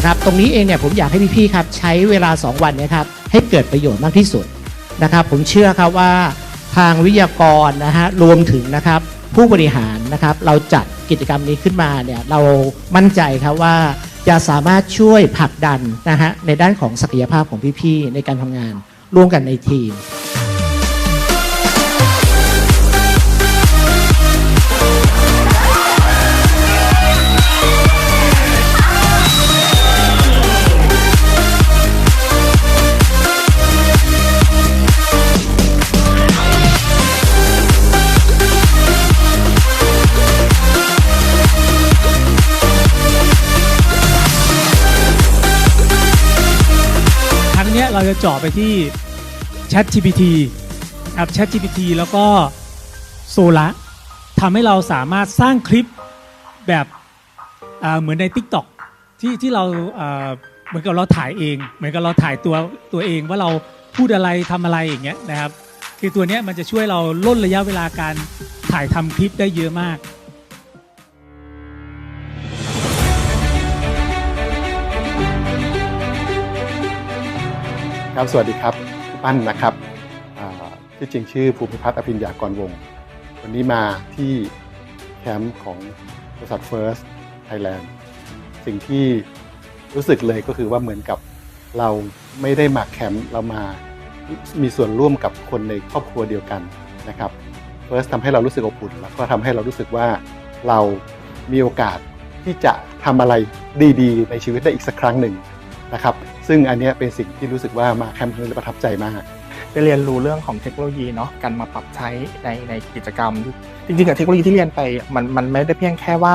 นะครับ ตรงนี้เองเนี่ยผมอยากให้พี่ๆครับใช้เวลา 2 วันเนะครับให้เกิดประโยชน์มากที่สุดนะครับ ผมเชื่อครับว่าทางวิทยากรนะฮะรวมถึงนะครับผู้บริหารนะครับ เราจัดกิจกรรมนี้ขึ้นมาเนี่ยเรามั่นใจครับว่าจะสามารถช่วยผลักดันนะฮะในด้านของศักยภาพของพี่ๆในการทำงานร่วมกันในทีม เราจะเจาะไปที่ Chat GPT ครับ Chat GPT แล้วก็โซละทำให้เราสามารถสร้างคลิปแบบเหมือนใน TikTok ที่ที่เราเหมือนกับเราถ่ายเอง เหมือนกับเราถ่ายตัวตัวเองว่าเราพูดอะไรทำอะไรอย่างเงี้ยนะครับ คือตัวเนี้ยมันจะช่วยเราลดระยะเวลาการถ่ายทำคลิปได้เยอะมาก ครับ สวัสดีครับพี่ปั้นนะครับอ่าที่จริงชื่อภูมิพัฒน์อภิญญากรวงศ์วันนี้มาที่แคมป์ของบริษัท First Thailand สิ่งที่รู้สึกเลยก็คือว่าเหมือนกับเราไม่ได้มาแคมป์เรามามีส่วนร่วมกับคนในครอบครัวเดียวกันนะครับ First ทำให้เรารู้สึกอบอุ่นแล้วก็ทำให้เรารู้สึกว่าเรามีโอกาสที่จะทำอะไรดี ๆ ในชีวิตได้อีกสักครั้งหนึ่ง นะครับ ซึ่งอันนี้เป็นสิ่งที่รู้สึกว่ามาแคมป์ครั้งนี้ประทับใจมากได้เรียนรู้เรื่องของเทคโนโลยีเนาะการมาปรับใช้ในในกิจกรรม จริงๆกับเทคโนโลยีที่เรียนไปมันมันไม่ได้เพียงแค่ว่า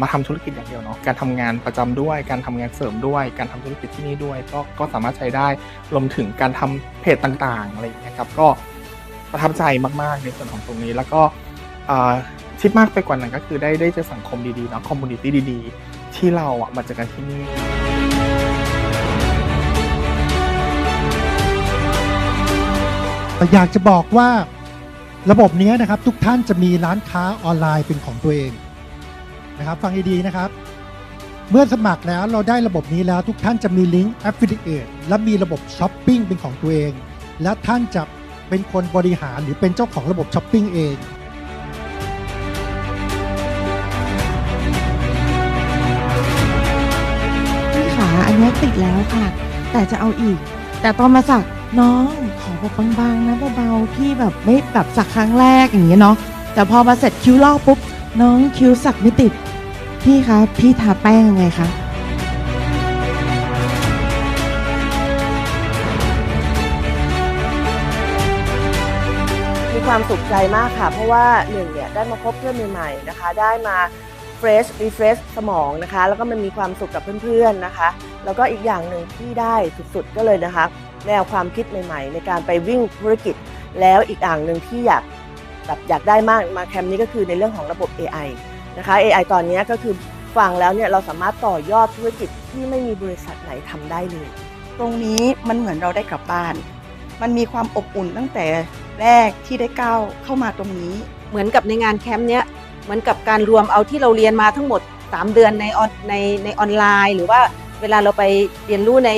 มาทำธุรกิจอย่างเดียวเนาะการทำงานประจำด้วย การทำงานเสริมด้วย การทำธุรกิจที่นี่ด้วย ก็ก็สามารถใช้ได้รวมถึงการทำเพจต่างๆอะไรอย่างเงี้ยครับก็ประทับใจมากๆในส่วนของตรงนี้แล้วก็ที่มากไปกว่านั้นก็คือได้ได้เจอสังคมดีๆเนาะคอมมูนิตี้ดีๆ ที่เราอะมาเจอกันที่นี่ อยากจะบอกว่าระบบนี้นะครับทุกท่านจะมีร้านค้าออนไลน์เป็นของตัวเองนะครับฟังให้ดีนะครับ เมื่อสมัครแล้วเราได้ระบบนี้แล้วทุกท่านจะมีลิงก์ Affiliate และมีระบบช้อปปิ้งเป็นของตัวเอง และท่านจะเป็นคนบริหารหรือเป็นเจ้าของระบบช้อปปิ้งเองพี่ขาอันนี้ติดแล้วค่ะ แต่จะเอาอีก แต่ตอนมาสัก น้องขอแบบบางๆนะเบาๆพี่แบบไม่แบบสักครั้งแรกอย่างเงี้ยเนาะแต่พอมาเสร็จคิ้วลอกปุ๊บน้องคิ้วสักไม่ติด พี่คะพี่ทาแป้งยังไงคะมีความสุขใจมากค่ะ เพราะว่าหนึ่งเนี่ยได้มาพบเพื่อนใหม่ๆนะคะ ได้มาเฟรชรีเฟรชสมองนะคะ แล้วก็มันมีความสุขกับเพื่อนๆนะคะ แล้วก็อีกอย่างหนึ่งที่ได้สุดๆก็เลยนะคะ แนวความคิดใหม่ๆ ในการไปวิ่งธุรกิจ แล้วอีกอ่างหนึ่งที่อยากแบบอยากได้มากมาแคมป์นี้ก็คือในเรื่องของระบบ AI นะคะ AI ตอนนี้ก็คือฟังแล้วเนี่ยเราสามารถต่อยอดธุรกิจที่ไม่มีบริษัทไหนทำได้เลย ตรงนี้มันเหมือนเราได้กลับบ้าน มันมีความอบอุ่นตั้งแต่แรกที่ได้ก้าวเข้ามาตรงนี้ เหมือนกับในงานแคมป์เนี้ยเหมือนกับการรวมเอาที่เราเรียนมาทั้งหมด 3 เดือนในออนในในออนไลน์ หรือว่าเวลาเราไปเรียนรู้ใน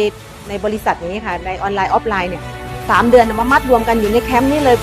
ในบริษัทนี้ค่ะในออนไลน์ออฟไลน์เนี่ยสามเดือนมามัดรวมกันอยู่ในแคมป์นี้เลย